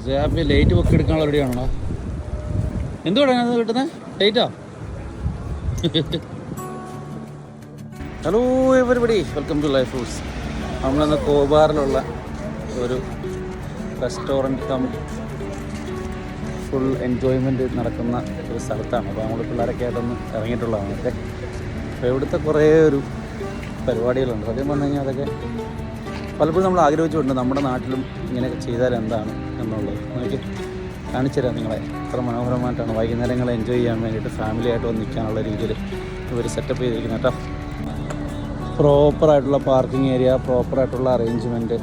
Jab light book എടുക്കാനുള്ള റെഡിയാണോ എന്തുകൊണ്ടാണ് അത് കിട്ടുന്നത് ലൈറ്റാ hello everybody welcome to life house നമ്മളിന്ന് കോബാറിലുള്ള ഒരു റെസ്റ്റോറന്റ് കം ഫുൾ എൻജോയ്മെന്റ് നടക്കുന്ന ഒരു സ്ഥലത്താണ്. അപ്പോൾ നമ്മൾ പിള്ളേരൊക്കെ ആയിട്ടൊന്ന് ഇറങ്ങിയിട്ടുള്ളതാണ്. ഓക്കെ? അപ്പോൾ ഇവിടുത്തെ കുറേ ഒരു പരിപാടികളുണ്ട്. സത്യം പറഞ്ഞു കഴിഞ്ഞാൽ അതൊക്കെ പലപ്പോഴും നമ്മൾ ആഗ്രഹിച്ചുകൊണ്ട് നമ്മുടെ നാട്ടിലും ഇങ്ങനെയൊക്കെ ചെയ്താൽ എന്താണ്? എന്നുള്ളത്. നോക്കി കാണിച്ചു തരാം നിങ്ങളെ. എത്ര മനോഹരമായിട്ടാണ് വൈകുന്നേരങ്ങൾ എൻജോയ് ചെയ്യാൻ വേണ്ടിയിട്ട് ഫാമിലിയായിട്ട് വന്ന് നിൽക്കാനുള്ള രീതിയിൽ ഇവർ സെറ്റപ്പ് ചെയ്തിരിക്കുന്നത് കേട്ടോ. പ്രോപ്പറായിട്ടുള്ള പാർക്കിംഗ് ഏരിയ പ്രോപ്പറായിട്ടുള്ള അറേഞ്ച്മെന്റ്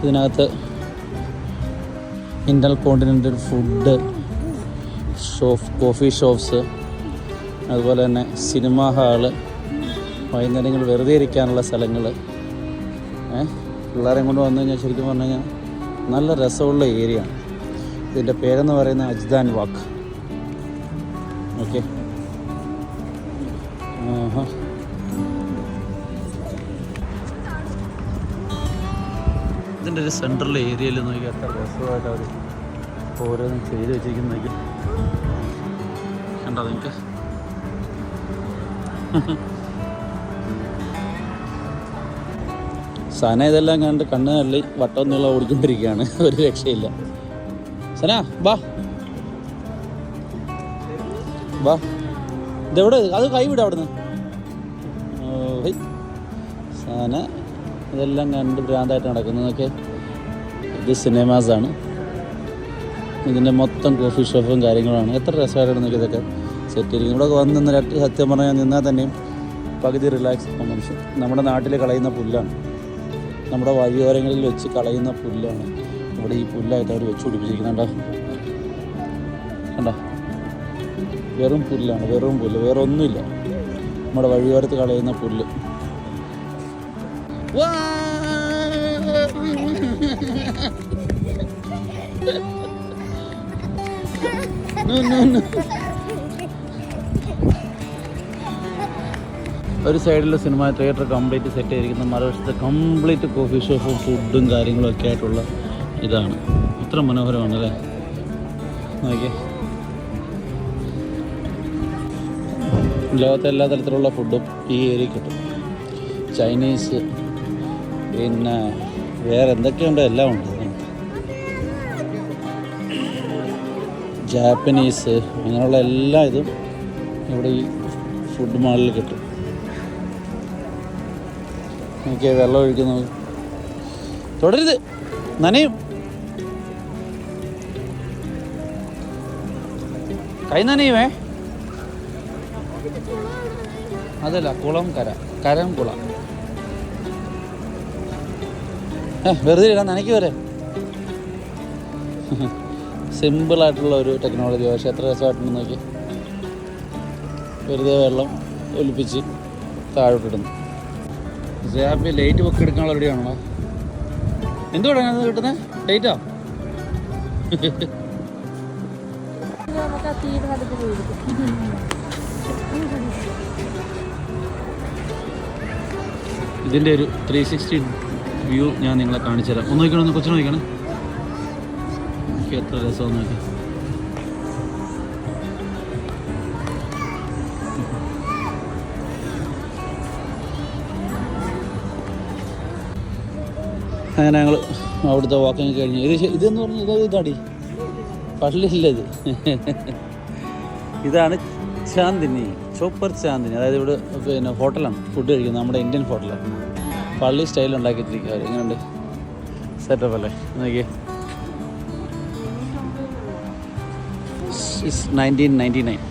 ഇതിനകത്ത് intercontinental food shop coffee shops അതുപോലെ തന്നെ സിനിമാ ഹാൾ വൈകുന്നേരങ്ങൾ വെറുതെ ഇരിക്കാനുള്ള സ്ഥലങ്ങൾ ഏഹ് പിള്ളേരെ കൊണ്ട് വന്നു കഴിഞ്ഞാൽ ശരിക്കും പറഞ്ഞു കഴിഞ്ഞാൽ നല്ല രസമുള്ള ഏരിയ ആണ്. ഇതിന്റെ പേരെന്ന് പറയുന്ന അജ്ദാൻ വാക്ക് ഓക്കെ ഇതിന്റെ ഒരു സെൻട്രൽ ഏരിയയിൽ നോക്കി അത്ര രസമായിട്ട് അവർ ഓരോന്നും ചെയ്ത് വെച്ചിരിക്കുന്നതൊക്കെ കണ്ടോ നിങ്ങൾക്ക് സന ഇതെല്ലാം കണ്ട് കണ്ണ് തള്ളി വട്ടം നീളം ഓടിക്കൊണ്ടിരിക്കുകയാണ്. ഒരു രക്ഷയില്ല. സന വാ. വാ. ഇതെവിടെ? അത് കൈവിട അവിടുന്ന്. സന ഇതെല്ലാം കണ്ട് ഭ്രാന്തായിട്ട് നടക്കുന്നതൊക്കെ ഇത് സിനിമാസാണ് ഇതിന്റെ മൊത്തം കോഫി ഷോപ്പും കാര്യങ്ങളാണ്. എത്ര രസമായിട്ടാണ് ഇതൊക്കെ സെറ്റ് ചെയ്തിരിക്കുന്നത്. ഇവിടെ വന്ന് രണ്ട് സത്യം പറഞ്ഞാൽ നിന്നാൽ തന്നെയും പകുതി റിലാക്സ് മനുഷ്യൻ. നമ്മുടെ നാട്ടിൽ കളയുന്ന പുല്ലാണ്. നമ്മുടെ വഴിയോരങ്ങളിൽ വെച്ച് കളയുന്ന പുല്ലാണ്. ഇവിടെ ഈ പുല്ലായിട്ട് അവർ വെച്ച് പിടിപ്പിച്ചിരിക്കുന്നുണ്ടോ. കണ്ടോ? വെറും പുല്ലാണ് വെറും പുല്ല് വേറെ ഒന്നുമില്ല നമ്മുടെ വഴിയോരത്ത് കളയുന്ന പുല്ല്! No, no, no. ഒരു സൈഡിൽ സിനിമ തിയേറ്റർ കംപ്ലീറ്റ് സെറ്റ് ആയിരിക്കുന്ന മറുവശത്ത് കംപ്ലീറ്റ് കോഫി ഷോപ്പും ഫുഡും കാര്യങ്ങളും ഒക്കെ ആയിട്ടുള്ള ഇതാണ്. ഇത്ര മനോഹരമാണ് അല്ലേ? നോക്കിയേ. ലോകത്തെ എല്ലാ തരത്തിലുള്ള ഫുഡും ഈ ഏരിയ കിട്ടും. ചൈനീസ് പിന്നെ വേറെ എന്തൊക്കെയുണ്ടോ? എല്ലാം ഉണ്ട്. ജാപ്പനീസ് അങ്ങനെയുള്ള എല്ലാ ഇതും ഇവിടെ ഈ ഫുഡ് മാളിൽ കിട്ടും. എനിക്ക് വെള്ളം ഒഴിക്കുന്നത് തുടരുത്. നനയും. കൈ നനയുമേ അതല്ല കുളം കര. കരം കുളം. വെറുതെ ഇടാൻ നനയ്ക്ക് വരെ. സിമ്പിളായിട്ടുള്ള ഒരു ടെക്നോളജി പക്ഷേ എത്ര രസമായിട്ടുണ്ടെന്ന് നോക്കി. വെറുതെ വെള്ളം ഒലിപ്പിച്ച് താഴോട്ടിടുന്നു. ജാബ് ലൈറ്റ് ബുക്ക് എടുക്കാനുള്ള റെഡിയാണോ എന്തുകൊണ്ടാണ് അത് കിട്ടുന്നത് ലേറ്റാ ഇതിന്റെ ഒരു ത്രീ സിക്സ്റ്റി വ്യൂ ഞാൻ നിങ്ങളെ കാണിച്ചു തരാം ഒന്ന് നോക്കണം ഒന്ന് നോക്കണേ നോക്കണം എത്ര രസം നോക്കി അങ്ങനെ ഞങ്ങൾ അവിടുത്തെ വാക്കിങ് കഴിഞ്ഞു. ഇത് ഇതെന്ന് പറഞ്ഞാൽ ഇത് ഇതാടി പള്ളിയില്ല ഇത്? ഇതാണ് ചാന്ദിനി ചോപ്പർ ചാന്ദിനി. അതായത് ഇവിടെ പിന്നെ ഹോട്ടലാണ്. ഫുഡ് കഴിക്കുന്നത്. നമ്മുടെ ഇന്ത്യൻ ഹോട്ടലാണ്. പള്ളി സ്റ്റൈൽ ഉണ്ടാക്കിയിട്ടിരിക്കുക അവർ എങ്ങനെയുണ്ട്? സെറ്റപ്പ് അല്ലേ? നോക്കിയേ. നയന്റീൻ നയന്റി നയൻ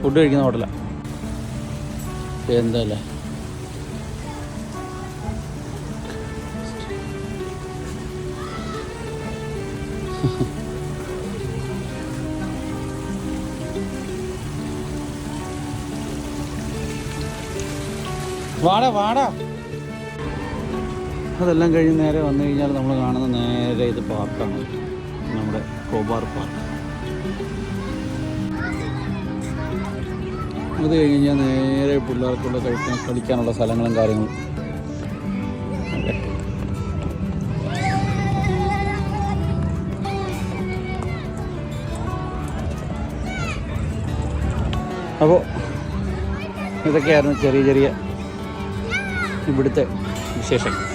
ഫുഡ് കഴിക്കുന്ന ഹോട്ടലാണ് എന്താ അല്ലേ? വാടാ വാടാ. അതെല്ലാം കഴിഞ്ഞ് നേരെ വന്നു കഴിഞ്ഞാൽ നമ്മൾ കാണുന്ന നേരെ ഇത് പാർക്കാണ്. നമ്മുടെ കോബാർ പാർക്ക്. അത് കഴിഞ്ഞ് കഴിഞ്ഞാൽ നേരെ പിള്ളേർക്കുള്ള കഴിക്കാൻ കളിക്കാനുള്ള സ്ഥലങ്ങളും കാര്യങ്ങളും. അപ്പോൾ ഇതൊക്കെയായിരുന്നു ചെറിയ ചെറിയ ഇവിടുത്തെ വിശേഷങ്ങൾ.